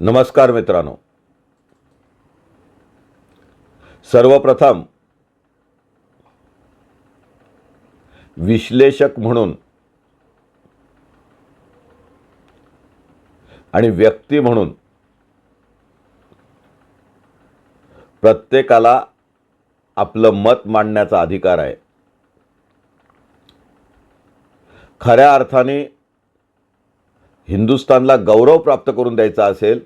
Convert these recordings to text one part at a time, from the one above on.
नमस्कार मित्रांनो. सर्वप्रथम विश्लेषक म्हणून आणि व्यक्ती म्हणून प्रत्येकाला आपलं मत मांडण्याचा अधिकार आहे. खऱ्या अर्थाने हिंदुस्थानला गौरव प्राप्त करून द्यायचा असेल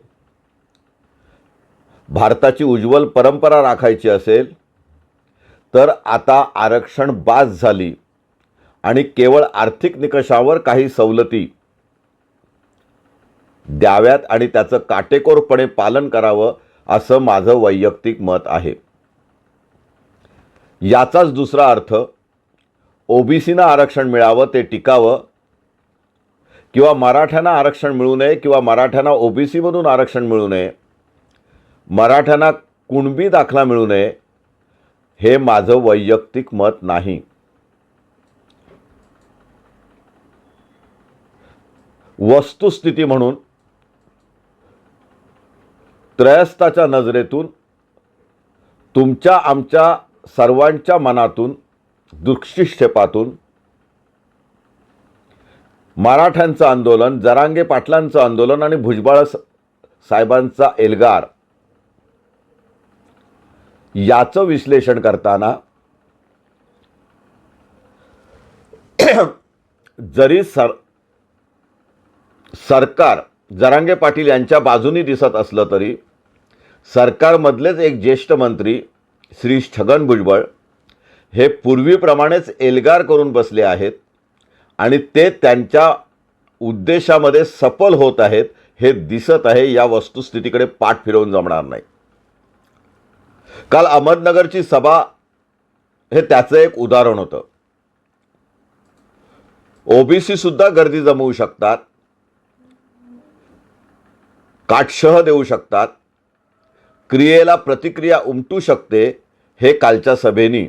भारताची उज्ज्वल परंपरा राखायची असेल तर आता आरक्षण बाद झाली आणि केवळ आर्थिक निकषावर काही सवलती द्याव्यात आणि त्याचं काटेकोरपणे पालन करावं असं माझं वैयक्तिक मत आहे. याचाच दुसरा अर्थ ओबीसीनं आरक्षण मिळावं ते टिकावं किंवा मराठ्यांना आरक्षण मिळू नये किंवा मराठ्यांना ओबीसीमधून आरक्षण मिळू नये मराठ्यांना कुणबी दाखला मिळू नये हे माझं वैयक्तिक मत नाही. वस्तुस्थिती म्हणून त्रयस्ताच्या नजरेतून तुमच्या आमच्या सर्वांच्या मनातून दृक्षिक्षेपातून मराठ्यांचं आंदोलन जरांगे पाटलांचं आंदोलन आणि भुजबळ साहेबांचा एल्गार. याचं विश्लेषण करताना जरी सर सरकार जरांगे पाटील यांच्या बाजूनी दिसत असलं तरी सरकारमधलेच एक ज्येष्ठ मंत्री श्री छगन भुजबळ हे पूर्वीप्रमाणेच एल्गार करून बसले आहेत. आणि ते त्यांच्या उद्देशामध्ये सफल होत आहेत हे दिसत आहे या वस्तुस्थितीकडे पाठ फिरवून जमणार नाही. काल अहमदनगरची सभा हे त्याचं एक उदाहरण होतं. ओबीसी सुद्धा गर्दी जमवू शकतात. काटशह देऊ शकतात. क्रियेला प्रतिक्रिया उमटू शकते हे कालच्या सभेनी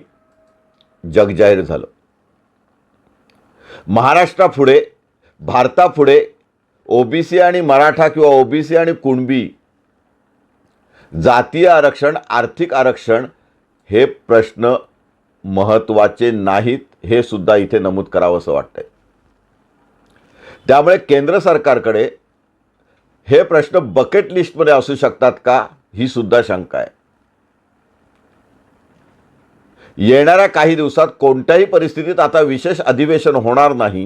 जगजाहीर झालं. महाराष्ट्रापुढे भारतापुढे ओबीसी आणि मराठा किंवा ओबीसी आणि कुणबी जातीय आरक्षण आर्थिक आरक्षण हे प्रश्न महत्त्वाचे नाहीत हे सुद्धा इथे नमूद करावं असं वाटतंय. त्यामुळे केंद्र सरकारकडे हे प्रश्न बकेट लिस्टमध्ये असू शकतात का ही सुद्धा शंका आहे. येणाऱ्या काही दिवसात कोणत्याही परिस्थितीत आता विशेष अधिवेशन होणार नाही.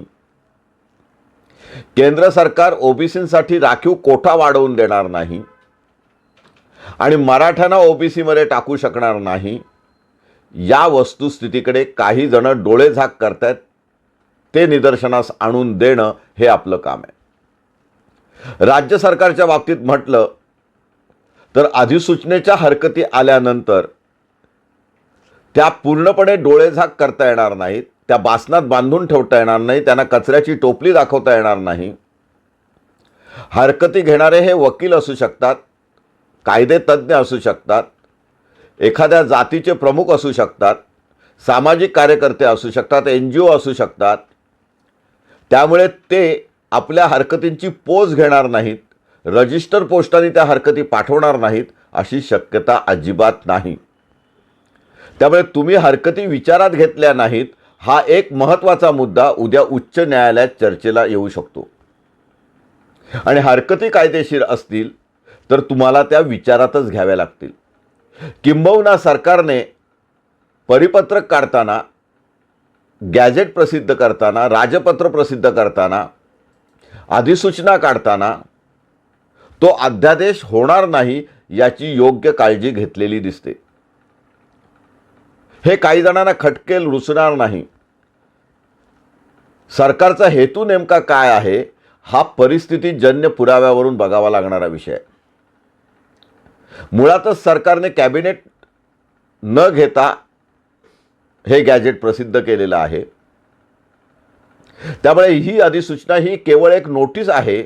केंद्र सरकार ओबीसीसाठी राखीव कोठा वाढवून देणार नाही. आणि मराठ्यांना ओबीसीमध्ये टाकू शकणार नाही. या वस्तुस्थितीकडे काही जण डोळेझाक करतायत. ते निदर्शनास आणून देणं हे आपलं काम आहे. राज्य सरकारच्या बाबतीत म्हटलं तर अधिसूचनेच्या हरकती आल्यानंतर त्या पूर्णपणे डोळेझाक करता येणार नाहीत त्या बासनात बांधून ठेवता येणार नाही त्यांना कचऱ्याची टोपली दाखवता येणार नाही. हरकती घेणारे हे वकील असू शकतात कायदेतज्ञ असू शकतात एखाद्या जातीचे प्रमुख असू शकतात सामाजिक कार्यकर्ते असू शकतात एन जी ओ असू शकतात. त्यामुळे ते आपल्या हरकतींची पोच घेणार नाहीत रजिस्टर पोस्टाने त्या हरकती पाठवणार नाहीत अशी शक्यता अजिबात नाही. त्यामुळे तुम्ही हरकती विचारात घेतल्या नाहीत हा एक महत्त्वाचा मुद्दा उद्या उच्च न्यायालयात चर्चेला येऊ शकतो. आणि हरकती कायदेशीर असतील तर तुम्हाला त्या विचारातच घ्याव्या लागतील. किंबहुना सरकारने परिपत्रक काढताना गॅजेट प्रसिद्ध करताना राजपत्र प्रसिद्ध करताना अधिसूचना काढताना तो अध्यादेश होणार नाही याची योग्य काळजी घेतलेली दिसते. हे काही जणांना खटकेल रुचणार नाही. सरकारचा हेतू नेमका काय आहे? हा परिस्थितीजन्य पुराव्यावरून बघावा लागणारा विषय. मुळातच सरकारने कॅबिनेट न घेता हे गॅजेट प्रसिद्ध केलेलं आहे. त्यामुळे ही अधिसूचना ही केवळ एक नोटीस आहे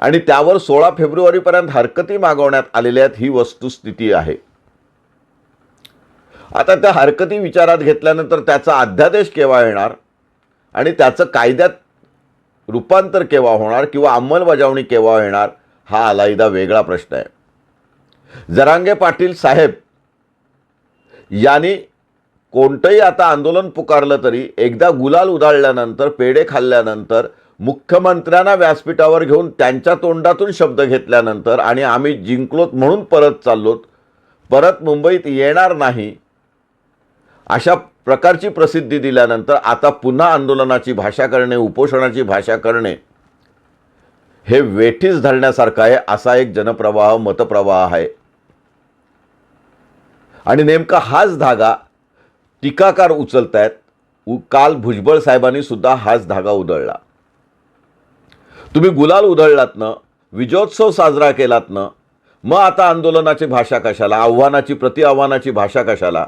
आणि त्यावर सोळा फेब्रुवारीपर्यंत हरकती मागवण्यात आलेल्या आहेत ही वस्तुस्थिती आहे. आता त्या हरकती विचारात घेतल्यानंतर त्याचा अध्यादेश केव्हा येणार? आणि त्याचं कायद्यात रूपांतर केव्हा होणार किंवा अंमलबजावणी केव्हा येणार? हा अलायदा वेगळा प्रश्न आहे. जरांगे पाटील साहेब यांनी कोणतंही आता आंदोलन पुकारलं तरी एकदा गुलाल उधाळल्यानंतर पेढे खाल्ल्यानंतर मुख्यमंत्र्यांना व्यासपीठावर घेऊन त्यांच्या तोंडातून शब्द घेतल्यानंतर आणि आम्ही जिंकलोत म्हणून परत चाललोत परत मुंबईत येणार नाही अशा प्रकारची प्रसिद्धी दिल्यानंतर आता पुन्हा आंदोलनाची भाषा करणे उपोषणाची भाषा करणे हे वेठीस धरण्यासारखं आहे असा एक जनप्रवाह मतप्रवाह आहे. आणि नेमका हाच धागा टीकाकार उचलत आहेत उ काल भुजबळ साहेबांनी सुद्धा हाच धागा उधळला. तुम्ही गुलाल उधळलात ना विजयोत्सव साजरा केलात ना मग आता आंदोलनाची भाषा कशाला आव्हानाची प्रति आव्हानाची भाषा कशाला?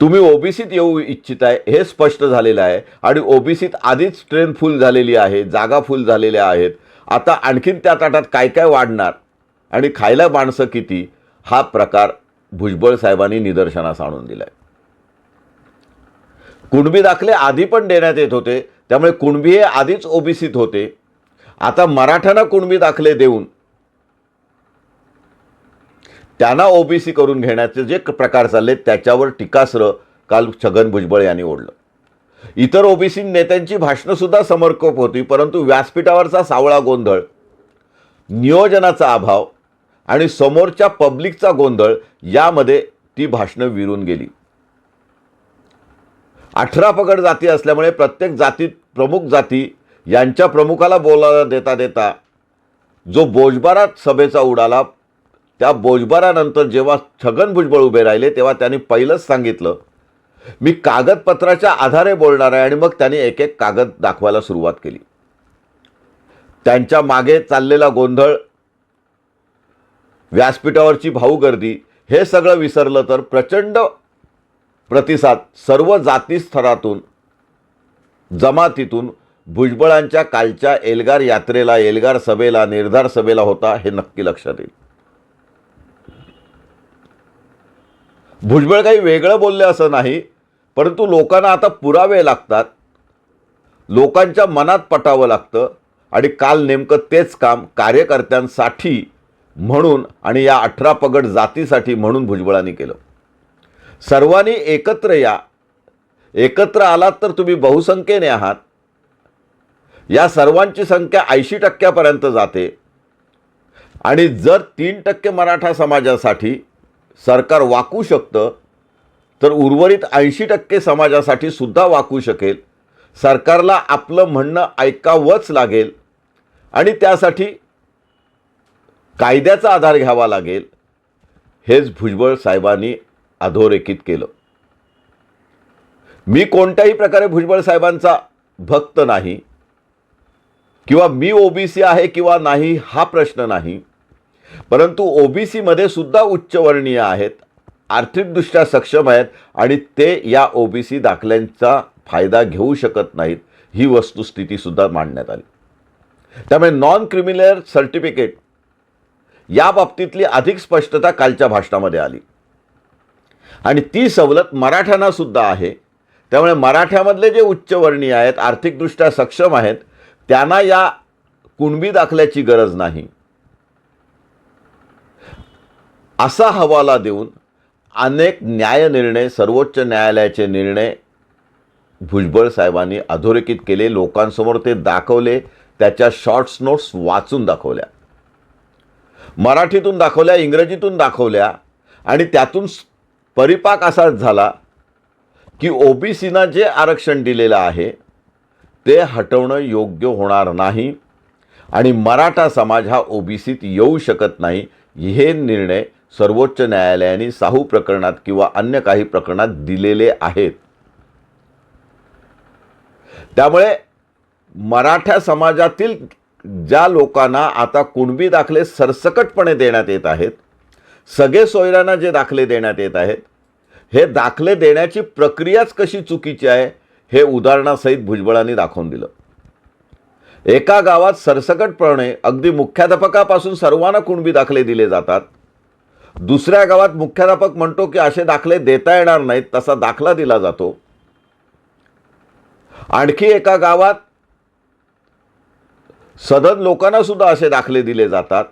तुम्ही ओबीसीत येऊ इच्छित आहे हे स्पष्ट झालेलं आहे. आणि ओबीसीत आधीच ट्रेन फुल झालेली आहे जागा फुल झालेल्या आहेत. आता आणखीन त्या ताटात काय काय वाढणार? आणि खायला माणसं किती? हा प्रकार भुजबळ साहेबांनी निदर्शनास आणून दिलाय. कुणबी दाखले आधी पण देण्यात येत होते त्यामुळे कुणबी हे आधीच ओबीसीत होते. आता मराठ्यांना कुणबी दाखले देऊन त्यांना ओबीसी करून घेण्याचे जे प्रकार चालले त्याच्यावर टीकास्त्र काल छगन भुजबळ यांनी ओढलं. इतर ओबीसी नेत्यांची भाषणंसुद्धा समर्पक होती परंतु व्यासपीठावरचा सावळा गोंधळ नियोजनाचा अभाव आणि समोरच्या पब्लिकचा गोंधळ यामध्ये ती भाषणं विरून गेली. अठरा पगड जाती असल्यामुळे प्रत्येक जातीत प्रमुख जाती यांच्या प्रमुखाला बोलायला देता देता जो बोजबारात सभेचा उडाला त्या बोजबारानंतर जेव्हा छगन भुजबळ उभे राहिले तेव्हा त्यांनी पहिलंच सांगितलं मी कागदपत्राच्या आधारे बोलणार आहे. आणि मग त्यांनी एक एक कागद दाखवायला सुरुवात केली. त्यांच्या मागे चाललेला गोंधळ व्यासपीठावरची भाऊ गर्दी हे सगळं विसरलं तर प्रचंड प्रतिसाद सर्व जाती स्तरातून जमातीतून भुजबळांच्या कालच्या एल्गार यात्रेला एल्गार सभेला निर्धार सभेला होता हे नक्की लक्षात येईल. भुजबळ काही वेगळं बोलले असं नाही परंतु लोकांना आता पुरावे लागतात. लोकांच्या मनात पटावं लागतं आणि काल नेमकं तेच काम कार्यकर्त्यांसाठी म्हणून आणि या अठरा पगड जातीसाठी म्हणून भुजबळांनी केलं. सर्वांनी एकत्र या. एकत्र आलात तर तुम्ही बहुसंख्येने आहात. या सर्वांची संख्या ऐंशी टक्क्यापर्यंत जाते. आणि जर तीन टक्के मराठा समाजासाठी सरकार वाकू शकतं तर उर्वरित ऐंशी टक्के समाजासाठी सुद्धा वाकू शकेल. सरकारला आपलं म्हणणं ऐकावंच लागेल आणि त्यासाठी कायद्याचा आधार घ्यावा लागेल. हेच भुजबळ साहेबांनी अधोरेखित केलं. मी कोणत्याही प्रकारे भुजबळ साहेबांचा भक्त नाही किंवा मी ओबीसी आहे किंवा नाही हा प्रश्न नाही. परंतु ओबीसीमध्ये सुद्धा उच्चवर्णीय आहेत आर्थिकदृष्ट्या सक्षम आहेत आणि ते या ओबीसी दाखल्यांचा फायदा घेऊ शकत नाहीत ही वस्तुस्थितीसुद्धा मांडण्यात आली. त्यामुळे नॉन क्रिमिनल सर्टिफिकेट या बाबतीतली अधिक स्पष्टता कालच्या भाषणामध्ये आली. आणि ती सवलत मराठ्यांना सुद्धा आहे. त्यामुळे मराठ्यामधले जे उच्चवर्णीय आहेत आर्थिकदृष्ट्या सक्षम आहेत त्यांना या कुणबी दाखल्याची गरज नाही. असा हवाला देऊन अनेक न्यायनिर्णय सर्वोच्च न्यायालयाचे निर्णय भुजबळ साहेबांनी अधोरेखित केले लोकांसमोर ते दाखवले त्याच्या शॉर्ट्स नोट्स वाचून दाखवल्या. मराठीतून दाखवल्या इंग्रजीतून दाखवल्या आणि त्यातून परिपाक असाच झाला की ओबीसीना जे आरक्षण दिलेलं आहे ते हटवणं योग्य होणार नाही आणि मराठा समाज हा ओबीसीत येऊ शकत नाही हे निर्णय सर्वोच्च न्यायालयाने साहू प्रकरणात किंवा अन्य काही प्रकरणात दिलेले आहेत. त्यामुळे मराठा समाजातील ज्या लोकांना आता कुणबी दाखले सरसकटपणे देण्यात येत आहेत सगळे सोयऱ्यांना जे दाखले देण्यात येत आहेत हे दाखले देण्याची प्रक्रियाच कशी चुकीची आहे हे उदाहरणासहित भुजबळांनी दाखवून दिलं. एका गावात सरसकटपणे अगदी मुख्याध्यापकापासून सर्वांना कुणबी दाखले दिले जातात दुसऱ्या गावात मुख्याध्यापक म्हणतो की असे दाखले देता येणार नाहीत तसा दाखला दिला जातो. आणखी एका गावात सदन लोकांना सुद्धा असे दाखले दिले जातात.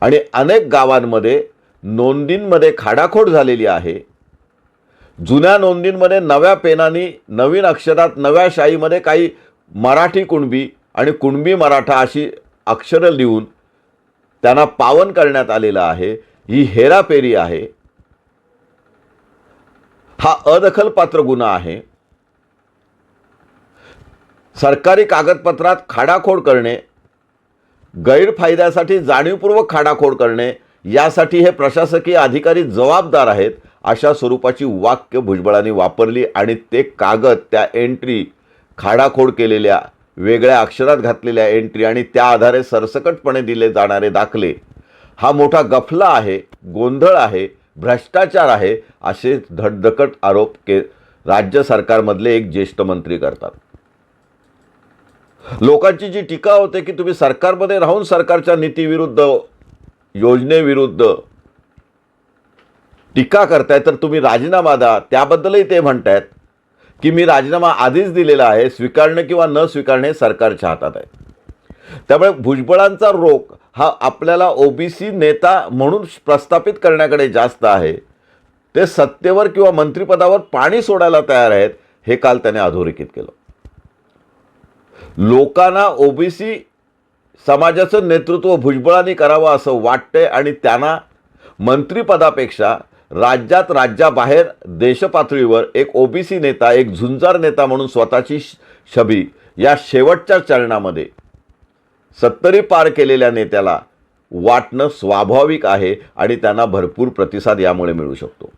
आणि अनेक गावांमध्ये नोंदींमध्ये खाडाखोड झालेली आहे. जुन्या नोंदींमध्ये नव्या पेनानी नवीन अक्षरात नव्या शाईमध्ये काही मराठी कुणबी आणि कुणबी मराठा अशी अक्षरं लिहून त्यांना पावन करण्यात आलेलं आहे. ही हेरापेरी आहे. हा अदखलपात्र गुन्हा आहे. सरकारी कागदपत्रात खाडाखोड करणे गैरफायद्यासाठी जाणीवपूर्वक खाडाखोड करणे यासाठी हे प्रशासकीय अधिकारी जबाबदार आहेत अशा स्वरूपाची वाक्य भुजबळांनी वापरली आणि ते कागद त्या एंट्री खाडाखोड केलेल्या वेगळ्या अक्षरात घातलेल्या एंट्री आणि त्या आधारे सरसकटपणे दिले जाणारे दाखले. हा मोठा गफला आहे गोंधळ आहे भ्रष्टाचार आहे असे धडधकट आरोप के राज्य सरकारमधले एक ज्येष्ठ मंत्री करतात. लोकांची जी टीका होते की तुम्ही सरकारमध्ये राहून सरकारच्या नीतीविरुद्ध योजनेविरुद्ध टीका करताय तर तुम्ही राजीनामा द्या. त्याबद्दलही ते म्हणतायत की मी राजीनामा आधीच दिलेला आहे स्वीकारणे किंवा न स्वीकारणे सरकारच्या हातात आहे. त्यामुळे भुजबळांचा रोग हा आपल्याला ओबीसी नेता म्हणून प्रस्थापित करण्याकडे जास्त आहे. ते सत्तेवर किंवा मंत्रिपदावर पाणी सोडायला तयार आहेत हे काल त्याने अधोरेखित केलं. लोकांना ओबीसी समाजाचं नेतृत्व भुजबळांनी करावं असं वाटतंय आणि त्यांना मंत्रिपदापेक्षा राज्यात राज्याबाहेर देशपातळीवर एक ओबीसी नेता एक झुंजार नेता म्हणून स्वतःची छबी या शेवटच्या चरणामध्ये सत्तरी पार केलेल्या नेत्याला वाटणं स्वाभाविक आहे आणि त्यांना भरपूर प्रतिसाद यामुळे मिळू शकतो.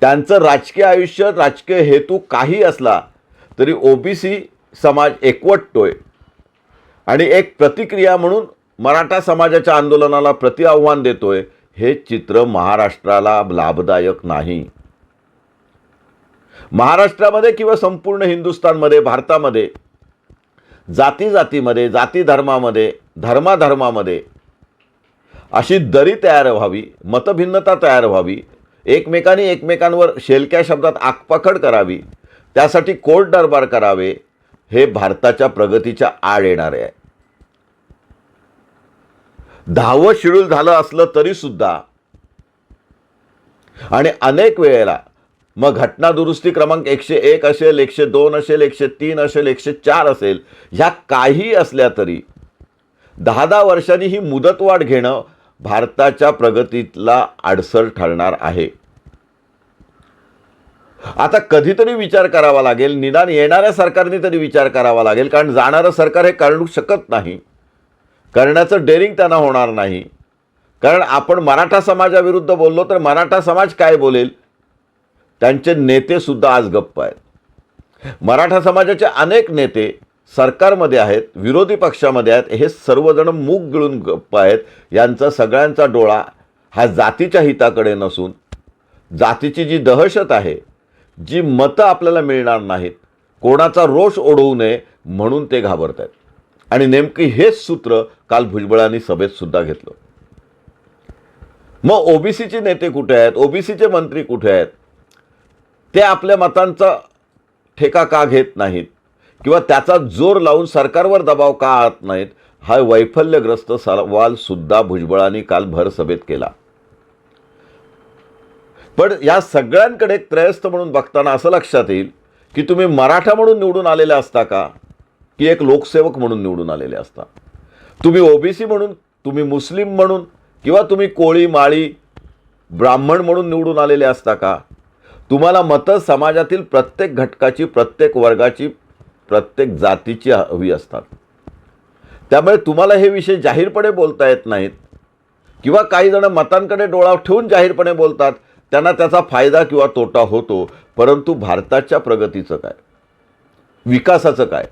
त्यांचं राजकीय आयुष्य राजकीय हेतू काही असला तरी ओबीसी समाज एकवटतोय. आणि एक प्रतिक्रिया म्हणून मराठा समाजाच्या आंदोलनाला प्रति आव्हान देतोय हे चित्र महाराष्ट्राला लाभदायक नाही. महाराष्ट्रामध्ये किंवा संपूर्ण हिंदुस्थानमध्ये भारतामध्ये जाती जातीमध्ये जाती धर्मामध्ये धर्माधर्मामध्ये अशी दरी तयार व्हावी मतभिन्नता तयार व्हावी एकमेकांनी एकमेकांवर शेलक्या शब्दात आकपाखड करावी त्यासाठी कोर्ट दरबार करावे हे भारताच्या प्रगतीच्या आड येणारे आहे. दहावं शेड्यूल झालं असलं तरीसुद्धा आणि अनेक वेळेला मग घटना दुरुस्ती क्रमांक एकशे एक असेल एकशे दोन असेल एकशे तीन असेल एकशे चार असेल ह्या काही असल्या तरी दहा दहा वर्षांनी ही मुदतवाढ घेणं भारताच्या प्रगतीतला अडसर ठरणार आहे. आता कधीतरी विचार करावा लागेल निदान येणाऱ्या सरकारने तरी विचार करावा लागेल कारण जाणारं सरकार हे करू शकत नाही. करण्याचं डेअरिंग त्यांना होणार नाही. कारण आपण मराठा समाजाविरुद्ध बोललो तर मराठा समाज काय बोलेल? त्यांचे नेतेसुद्धा आज गप्प आहेत. मराठा समाजाचे अनेक नेते सरकारमध्ये आहेत विरोधी पक्षामध्ये आहेत हे सर्वजण मूग गिळून गप्प आहेत. यांचा सगळ्यांचा डोळा हा जातीच्या हिताकडे नसून जातीची जी दहशत आहे जी मतं आपल्याला मिळणार नाहीत कोणाचा रोष ओढवू नये म्हणून ते घाबरत आहेत. आणि नेमकी हेच सूत्र काल भुजबळांनी सभेतसुद्धा घेतलं. मग ओबीसीचे नेते कुठे आहेत? ओबीसीचे मंत्री कुठे आहेत? ते आपल्या मतांचा ठेका का घेत नाहीत? किंवा त्याचा जोर लावून सरकारवर दबाव का आत नाहीत? हा वैफल्यग्रस्त सवालसुद्धा भुजबळांनी काल भर सभेत केला. पण या सगळ्यांकडे त्रयस्थ म्हणून बघताना असं लक्षात येईल की तुम्ही मराठा म्हणून निवडून आलेले असता का? की एक लोकसेवक म्हणून निवडून आलेले असता? तुम्ही ओबीसी म्हणून तुम्ही मुस्लिम म्हणून किंवा तुम्ही कोळी माळी ब्राह्मण म्हणून निवडून आलेले असता का? तुम्हाला मतं समाजातील प्रत्येक घटकाची प्रत्येक वर्गाची प्रत्येक जातीची हवी असतात. त्यामुळे तुम्हाला हे विषय जाहीरपणे बोलता येत नाहीत. किंवा काही जण मतांकडे डोळा ठेवून जाहीरपणे बोलतात. त्यांना त्याचा फायदा किंवा तोटा होतो. परंतु भारताच्या प्रगतीचं काय? विकासाचं काय?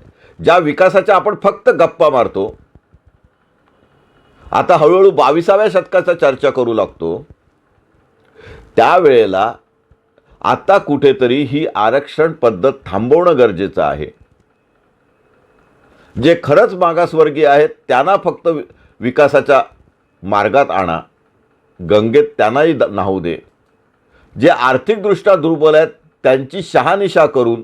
ज्या विकासाच्या आपण फक्त गप्पा मारतो. आता हळूहळू बावीसाव्या शतकाचा चर्चा करू लागतो. त्यावेळेला आता कुठेतरी ही आरक्षण पद्धत थांबवणं गरजेचं आहे. जे खरंच मागासवर्गीय आहेत त्यांना फक्त विकासाच्या मार्गात आणा. गंगेत त्यांनाही द- न्हावू दे. जे आर्थिकदृष्ट्या दुर्बल आहेत त्यांची शहानिशा करून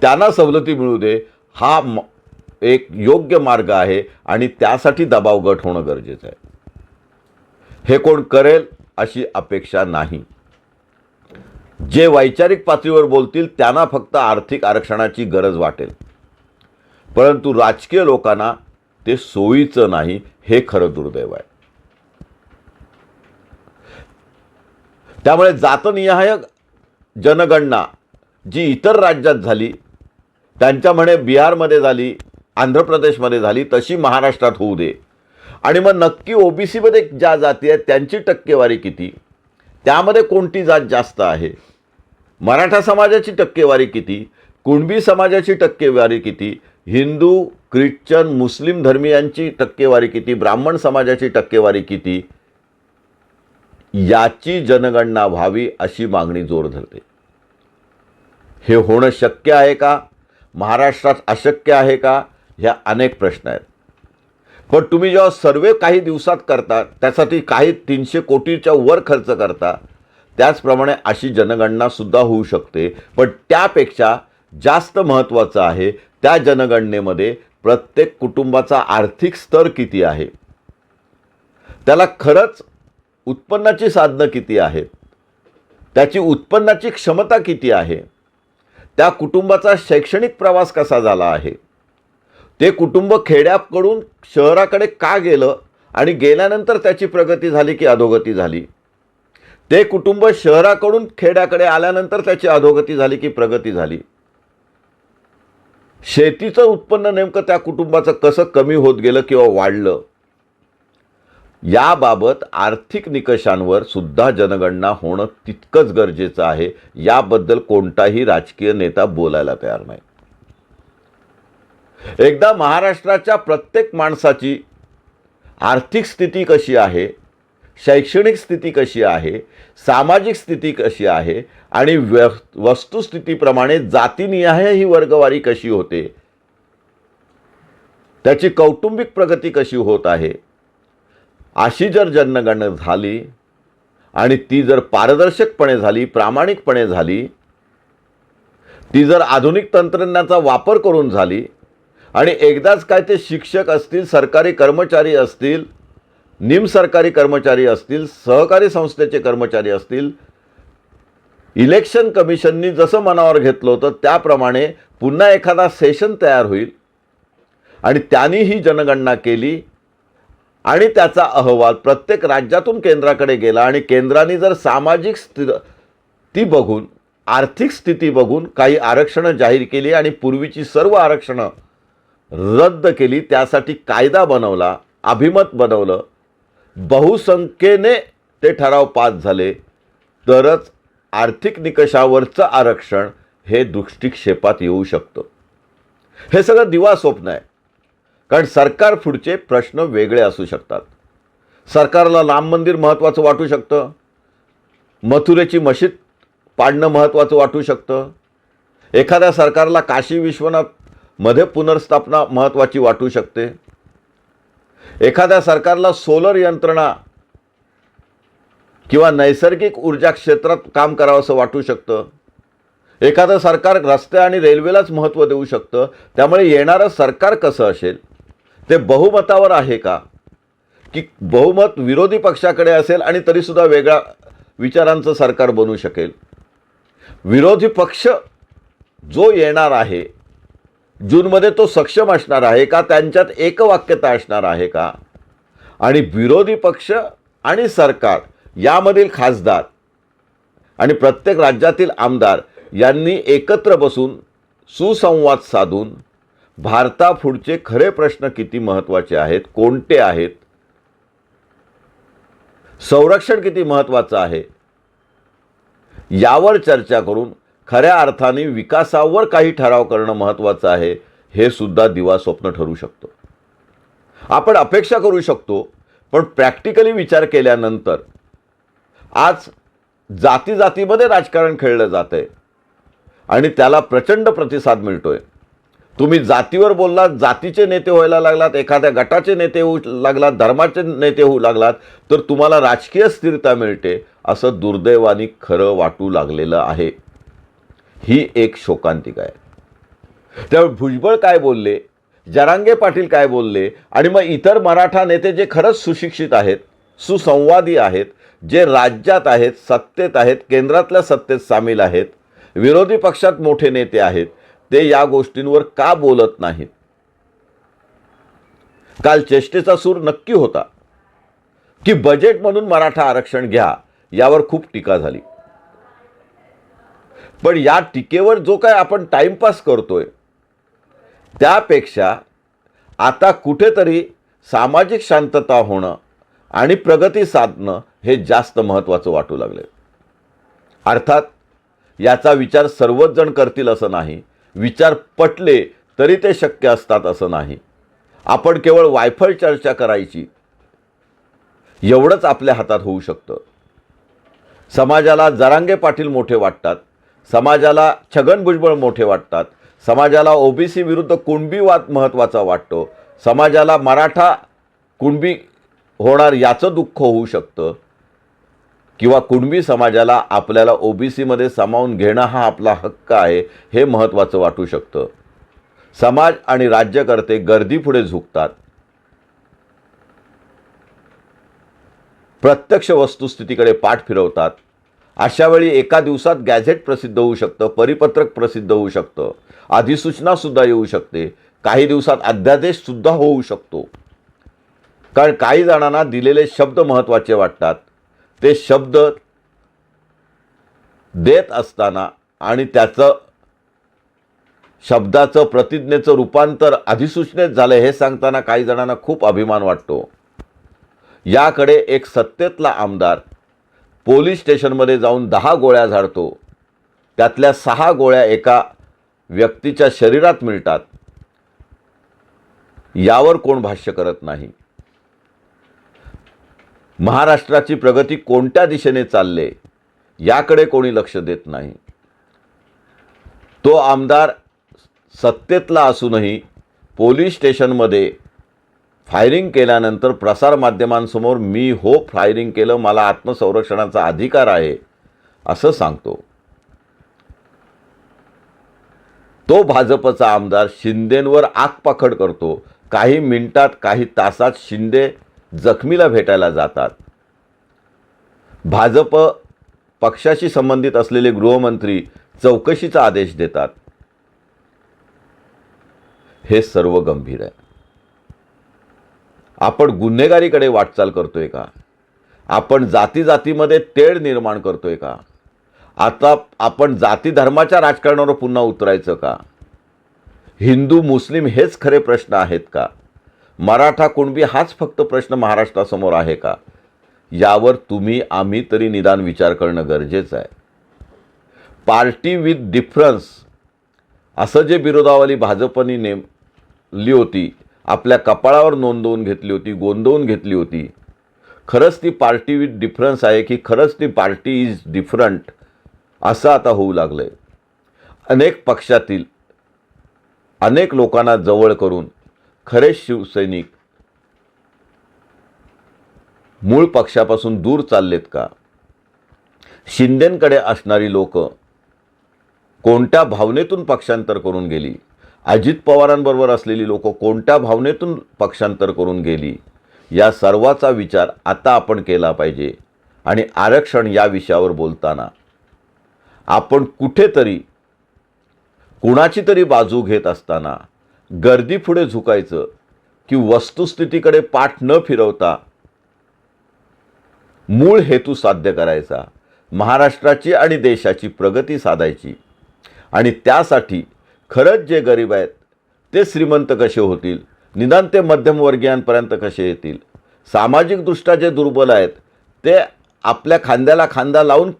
त्यांना सवलती मिळू दे हा म एक योग्य मार्ग आहे आणि त्यासाठी दबाव गट होणं गरजेचं आहे. हे कोण करेल अशी अपेक्षा नाही. जे वैचारिक पातळीवर बोलतील त्यांना फक्त आर्थिक आरक्षणाची गरज वाटेल. परंतु राजकीय लोकांना ते सोयीचं नाही हे खरं दुर्दैव आहे. त्यामुळे जातनिहाय जनगणना जी इतर राज्यात झाली त्यांच्या म्हणे बिहारमध्ये झाली आंध्र प्रदेशमध्ये झाली तशी महाराष्ट्रात होऊ दे. आणि मग नक्की ओबीसीमध्ये ज्या जाती आहेत त्यांची टक्केवारी किती? त्यामध्ये कोणती जात जास्त आहे? मराठा समाजाची टक्केवारी किती? कुणबी समाजाची टक्केवारी किती? हिंदू ख्रिश्चन मुस्लिम धर्मियांची टक्केवारी किती? ब्राह्मण समाजाची टक्केवारी किती? याची जनगणना व्हावी अशी मागणी जोर धरते. हे होणं शक्य आहे का? महाराष्ट्रात अशक्य आहे का? ह्या अनेक प्रश्न आहेत. पण तुम्ही जेव्हा सर्वे काही दिवसात करता त्यासाठी काही तीनशे कोटीच्या वर खर्च करता त्याचप्रमाणे अशी जनगणनासुद्धा होऊ शकते. पण त्यापेक्षा जास्त महत्त्वाचं आहे त्या जनगणनेमध्ये प्रत्येक कुटुंबाचा आर्थिक स्तर किती आहे? त्याला खरंच उत्पन्नाची साधनं किती आहेत? त्याची उत्पन्नाची क्षमता किती आहे? त्या कुटुंबाचा शैक्षणिक प्रवास कसा झाला आहे? ते कुटुंब खेड्याकडून शहराकडे का गेलं आणि गेल्यानंतर त्याची प्रगती झाली की अधोगती झाली? ते कुटुंब शहराकडून खेड्याकडे आल्यानंतर त्याची अधोगती झाली की प्रगती झाली. शेतीचं उत्पन्न नेमकं त्या कुटुंबाचं कसं कमी होत गेलं किंवा वाढलं याबाबत आर्थिक निकषांवर सुद्धा जनगणना होणं तितकंच गरजेचं आहे. याबद्दल कोणताही राजकीय नेता बोलायला तयार नाही. एकदा महाराष्ट्राच्या प्रत्येक माणसाची आर्थिक स्थिती कशी आहे शैक्षणिक स्थिती कशी आहे सामाजिक स्थिती कशी आहे आणि व्य वस्तुस्थितीप्रमाणे जातीनिहाय ही वर्गवारी कशी होते? त्याची कौटुंबिक प्रगती कशी होत आहे? अशी जर जनगणना झाली आणि ती जर पारदर्शकपणे झाली प्रामाणिकपणे झाली ती जर आधुनिक तंत्रज्ञानाचा वापर करून झाली आणि एकदाच काय ते शिक्षक असतील सरकारी कर्मचारी असतील निमसरकारी कर्मचारी असतील सहकारी संस्थेचे कर्मचारी असतील इलेक्शन कमिशननी जसं मनावर घेतलं होतं त्याप्रमाणे पुन्हा एखादा सेशन तयार होईल. आणि त्यांनी ही जनगणना केली आणि त्याचा अहवाल प्रत्येक राज्यातून केंद्राकडे गेला आणि केंद्राने जर सामाजिक स्थिती बघून आर्थिक स्थिती बघून काही आरक्षणं जाहीर केली आणि पूर्वीची सर्व आरक्षणं रद्द केली त्यासाठी कायदा बनवला अभिमत बनवलं बहुसंख्येने ते ठराव पास झाले. तरच आर्थिक निकषावरचं आरक्षण हे दृष्टिक्षेपात येऊ शकतं. हे सगळं दिवा स्वप्न आहे. कारण सरकार पुढचे प्रश्न वेगळे असू शकतात. सरकारला राम मंदिर महत्त्वाचं वाटू शकतं. मथुरेची मशीद पाडणं महत्त्वाचं वाटू शकतं. एखाद्या सरकारला काशी विश्वनाथमध्ये पुनर्स्थापना महत्त्वाची वाटू शकते. एखाद्या सरकारला सोलर यंत्रणा किंवा नैसर्गिक ऊर्जा क्षेत्रात काम करावं असं वाटू शकतं? एखादं सरकार रस्ते आणि रेल्वेलाच महत्त्व देऊ शकतं? त्यामुळे येणारं सरकार कसं असेल? ते बहुमतावर आहे का? की बहुमत विरोधी पक्षाकडे असेल आणि तरीसुद्धा वेगळा विचारांचं सरकार बनू शकेल? विरोधी पक्ष जो येणार आहे जूनमध्ये तो सक्षम असणार आहे का? त्यांच्यात एकवाक्यता असणार आहे का? आणि विरोधी पक्ष आणि सरकार यामधील खासदार आणि प्रत्येक राज्यातील आमदार यांनी एकत्र बसून सुसंवाद साधून भारतापुढचे खरे प्रश्न किती महत्त्वाचे आहेत? कोणते आहेत? संरक्षण किती महत्त्वाचं आहे? यावर चर्चा करून खऱ्या अर्थाने विकासावर काही ठराव करणं महत्त्वाचं आहे हे सुद्धा दिवा स्वप्न ठरू शकतो. आपण अपेक्षा करू शकतो पण प्रॅक्टिकली विचार केल्यानंतर आज जाती जातीमध्ये राजकारण खेळलं जातं आहे आणि त्याला प्रचंड प्रतिसाद मिळतोय. तुम्ही जातीवर बोललात जातीचे नेते व्हायला लागलात एखाद्या गटाचे नेते होऊ लागलात धर्माचे नेते होऊ लागलात तर तुम्हाला राजकीय स्थिरता मिळते असं दुर्दैवानी खरं वाटू लागलेलं आहे. ही एक शोकांतिका आहे. त्यामुळे भुजबळ काय बोलले? जरांगे पाटील काय बोलले? आणि मग इतर मराठा नेते जे खरंच सुशिक्षित आहेत सुसंवादी आहेत जे राज्यात आहेत सत्तेत आहेत केंद्रातल्या सत्तेत सामील आहेत विरोधी पक्षात मोठे नेते आहेत ते या गोष्टींवर का बोलत नाहीत? काल चेष्टेचा सूर नक्की होता की बजेट म्हणून मराठा आरक्षण घ्या यावर खूप टीका झाली. पण या टीकेवर जो काय आपण टाइमपास करतोय त्यापेक्षा आता कुठेतरी सामाजिक शांतता होणं आणि प्रगती साधणं हे जास्त महत्त्वाचं वाटू लागले अर्थात याचा विचार सर्वच जण करतील असं नाही विचार पटले तरी ते शक्य असतात असं नाही. आपण केवळ वायफळ चर्चा करायची एवढंच आपल्या हातात होऊ शकतं. समाजाला जरांगे पाटील मोठे वाटतात समाजाला छगन भुजबळ मोठे वाटतात. समाजाला ओबीसी विरुद्ध कुणबीवाद महत्त्वाचा वाटतो. समाजाला मराठा कुणबी होणार याचं दुःख होऊ शकतं. किंवा कुणबी समाजाला आपल्याला ओबीसीमध्ये सामावून घेणं हा आपला हक्क आहे हे महत्त्वाचं वाटू शकतं. समाज आणि राज्यकर्ते गर्दीपुढे झुकतात. प्रत्यक्ष वस्तुस्थितीकडे पाठ फिरवतात. अशा वेळी एका दिवसात गॅझेट प्रसिद्ध होऊ शकतं परिपत्रक प्रसिद्ध होऊ शकतं अधिसूचनासुद्धा येऊ शकते. काही दिवसात अध्यादेशसुद्धा होऊ शकतो. कारण काही जणांना दिलेले शब्द महत्त्वाचे वाटतात. ते शब्द देत असताना आणि त्याचं शब्दाचं प्रतिज्ञेचं रूपांतर अधिसूचनेत झालं हे सांगताना काही जणांना खूप अभिमान वाटतो. याकडे एक सत्तेतला आमदार पोलीस स्टेशनमध्ये जाऊन दहा गोळ्या झाडतो. त्यातल्या सहा गोळ्या एका व्यक्तीच्या शरीरात मिळतात. यावर कोण भाष्य करत नाही? महाराष्ट्राची प्रगती कोणत्या दिशेने चालले याकडे कोणी लक्ष देत नाही. तो आमदार सत्तेतला असूनही पोलीस स्टेशनमध्ये फायरिंग केल्यानंतर प्रसारमाध्यमांसमोर मी हो फायरिंग केलं मला आत्मसंरक्षणाचा अधिकार आहे असं सांगतो. तो भाजपचा आमदार शिंदेंवर आगपाखड करतो. काही मिनिटात काही तासात शिंदे जखमीला भेटायला जातात. भाजप पक्षाशी संबंधित असलेले गृहमंत्री चौकशीचा आदेश देतात. हे सर्व गंभीर आहे. आपण गुन्हेगारीकडे वाटचाल करतोय का? आपण जाती जातीमध्ये तेढ निर्माण करतोय का? आता आपण जाती धर्माच्या राजकारणावर पुन्हा उतरायचं का? हिंदू मुस्लिम हेच खरे प्रश्न आहेत का? मराठा कुणबी हाच फक्त प्रश्न महाराष्ट्रासमोर आहे का? यावर तुम्ही आम्ही तरी निदान विचार करणं गरजेचं आहे. पार्टी विथ डिफरन्स असं जे विरोधावाली भाजपनी नेमली होती आपल्या कपाळावर नोंदवून घेतली होती गोंदवून घेतली होती. खरंच ती पार्टी विथ डिफरन्स आहे की खरंच ती पार्टी इज डिफरंट असं आता होऊ लागलं आहे अनेक पक्षातील अनेक लोकांना जवळ करून खरे शिवसैनिक मूळ पक्षापासून दूर चाललेत का? शिंदेंकडे असणारी लोक कोणत्या भावनेतून पक्षांतर करून गेली? अजित पवारांबरोबर असलेली लोक कोणत्या भावनेतून पक्षांतर करून गेली? या सर्वाचा विचार आता आपण केला पाहिजे. आणि आरक्षण या विषयावर बोलताना. आपण कुठेतरी कुणाची तरी बाजू घेत असताना गर्दी पुढे झुकायचं की वस्तुस्थितीकडे पाठ न फिरवता मूळ हेतू साध्य करायचा महाराष्ट्राची आणि देशाची प्रगती साधायची. आणि त्यासाठी खरंच जे गरीब आहेत ते श्रीमंत कसे होतील? निदान ते मध्यमवर्गीयांपर्यंत कसे येतील? सामाजिकदृष्ट्या जे दुर्बल आहेत ते आपल्या खांद्याला खांदा लावून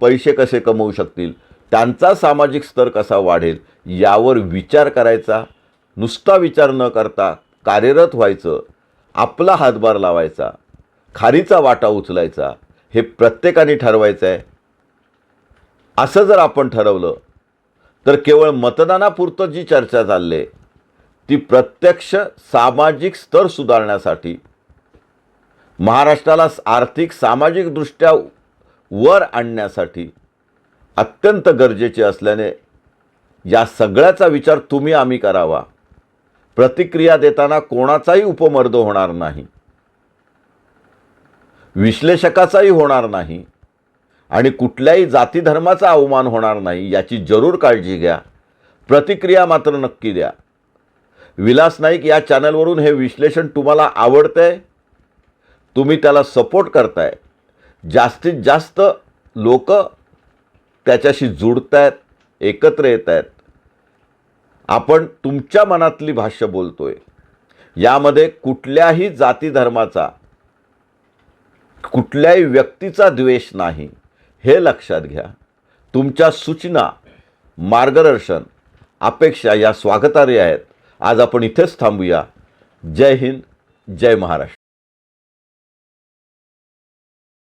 पैसे कसे कमवू शकतील? त्यांचा सामाजिक स्तर कसा वाढेल? यावर विचार करायचा. नुसता विचार न करता कार्यरत व्हायचं. आपला हातभार लावायचा. खारीचा वाटा उचलायचा. हे प्रत्येकाने ठरवायचं आहे असं जर आपण ठरवलं तर केवळ मतदानापुरतं जी चर्चा चालली आहे ती प्रत्यक्ष सामाजिक स्तर सुधारण्यासाठी महाराष्ट्राला आर्थिक सामाजिकदृष्ट्या वर आणण्यासाठी अत्यंत गरजेचे असल्याने या सगळ्याचा विचार तुम्ही आम्ही करावा. प्रतिक्रिया देताना कोणाचाही उपमर्द होणार नाही. विश्लेषकाचाही होणार नाही. आणि कुठल्याही जाती धर्माचा अवमान होणार नाही याची जरूर काळजी घ्या. प्रतिक्रिया मात्र नक्की द्या. विलास नाईक या चॅनलवरून हे विश्लेषण तुम्हाला आवडतं आहे तुम्ही त्याला सपोर्ट करताय. जास्तीत जास्त लोक त्याच्याशी जुडत आहेत एकत्र येत आहेत आपण तुमच्या मनातली भाष्य बोलतोय. यामध्ये कुठल्याही जाती धर्माचा कुठल्याही व्यक्तीचा द्वेष नाही. हे लक्षात घ्या. तुमच्या सूचना मार्गदर्शन अपेक्षा या स्वागतार्ह आहेत. आज आपण इथेच थांबूया. जय हिंद जय महाराष्ट्र.